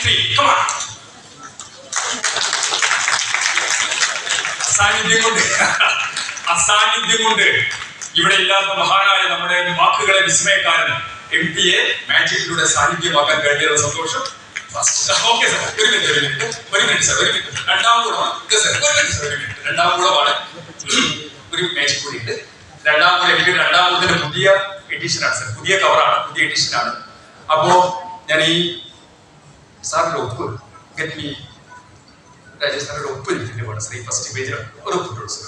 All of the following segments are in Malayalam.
ത്രീ കമാൺ അസാന്നിധ്യം കൊണ്ട് അസാന്നിധ്യം കൊണ്ട് ഇവിടെ ഇല്ലാത്ത മഹാനായ നമ്മുടെ വാക്കുകളെ വിസ്മയക്കാരൻ എം പി എ മാജിക്കിലൂടെ സാന്നിധ്യമാക്കാൻ കഴിഞ്ഞത് സന്തോഷം. ഓക്കെ സർ ഒരു മിനിറ്റ് ഒരു മിനിറ്റ് ഒരു മിനിറ്റ് സാർ ഒരു മിനിറ്റ് രണ്ടാം കൂടമാണ് സർ ഒരു മിനിറ്റ് സാർ ഒരു മിനിറ്റ് രണ്ടാം കൂടമാണ്. ഒരു മാജിക് കൂടി ഉണ്ട്. രണ്ടാം കൂടെ എനിക്ക് രണ്ടാം കൂടത്തിന്റെ പുതിയ എഡിഷനാണ് സാർ പുതിയ കവറാണ് പുതിയ എഡിഷനാണ് അപ്പോ ഞാൻ ഈ സാറിന്റെ ഒപ്പ് ഗെറ്റ് മീ രാജേഷ് സാറിന്റെ ഒപ്പ് എനിക്ക് വേണം. സാർ ഫസ്റ്റ് പേജിൽ ഒരു ഒപ്പിട്ടുള്ളൂ സാർ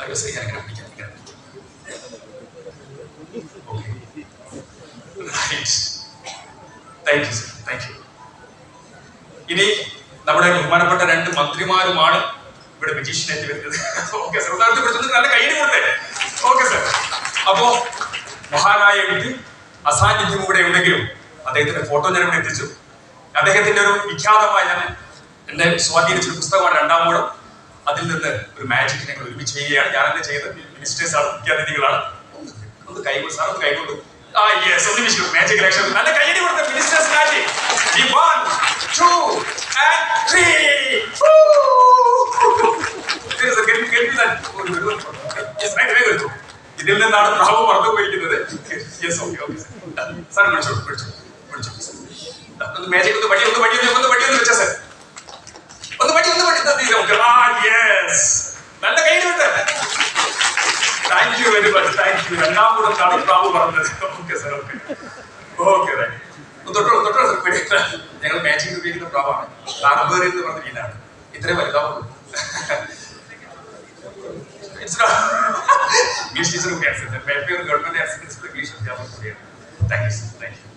അയ്യോ സാർ ഞാൻ യു ഇനി നമ്മുടെ ബഹുമാനപ്പെട്ട രണ്ട് മന്ത്രിമാരുമാണ് ഇവിടെ മജീഷ്യനായിട്ട് വരുന്നത്. ഓക്കെ സാർ ഉദാഹരണത്തിൽ നല്ല കയ്യിൽ കൊടുത്തേ. ഓക്കെ സാർ അപ്പോ മഹാനായ വ്യക്തി അസാന്നിധ്യം ഇവിടെ ഉണ്ടെങ്കിലും അദ്ദേഹത്തിന്റെ ഫോട്ടോ ഞാൻ ഇവിടെ എത്തിച്ചു. അദ്ദേഹത്തിന്റെ ഒരു വിഖ്യാതമായ ഞാൻ എന്റെ സ്വാധീനിച്ചൊരു പുസ്തകമാണ് രണ്ടാം മൂടം. അതിൽ നിന്ന് ഒരു മാജിക് ഞങ്ങൾ ഒരുമിച്ച് ചെയ്യുകയാണ്. ഞാൻ എന്നെ ചെയ്ത് മിനിസ്റ്റേഴ്സ് ആണ് മുഖ്യാതിഥികളാണ് ഒന്ന് കൈകൊണ്ട് സാർ ഒന്ന് ആ യെസ് ഒന്ന് വിഷയം മാജിക് ഇലക്ഷൻ നല്ല കൈയടി കൊടുത്ത മിനിസ്റ്റേഴ്സ് മാജിക് ഈ വൺ ടു ആൻഡ് ഇതിൽ നിന്നാണ് പ്രാവ് പറഞ്ഞു പോയിരിക്കുന്നത്. യെസ് സാർ വിളിച്ചോളൂ വിളിച്ചോളൂ വിളിച്ചോളൂ ഒന്ന് മാജിക് ഒന്ന് പടി ഒന്ന് പടി ഒന്ന് പടി ഒന്ന് വെച്ചാ സാർ. ഒന്ന് പടി ഒന്ന് പടി തന്നെ നമുക്ക്. ആ യെസ് നല്ല കയ്യിൽ വിട്ട് thank you very much thank you എല്ലാം കൂടെ കാണും പ്രാവ് പറഞ്ഞത് okay sir okay okay right തൊട്ടോ തൊട്ടോ സാർ പേടിക്കണ്ട ഞങ്ങൾ മാജിക് ഉപയോഗിക്കുന്ന പ്രാവാണ്. കാർബേറി എന്ന് പറഞ്ഞ രീതിയിലാണ്. ഇത്രയും വലുതാവുള്ളൂ. ഇംഗ്ലീഷ് ടീച്ചർ ഗവൺമെന്റ് ഇംഗ്ലീഷ് അധ്യാപകർ കൂടിയാണ് thank you sir thank you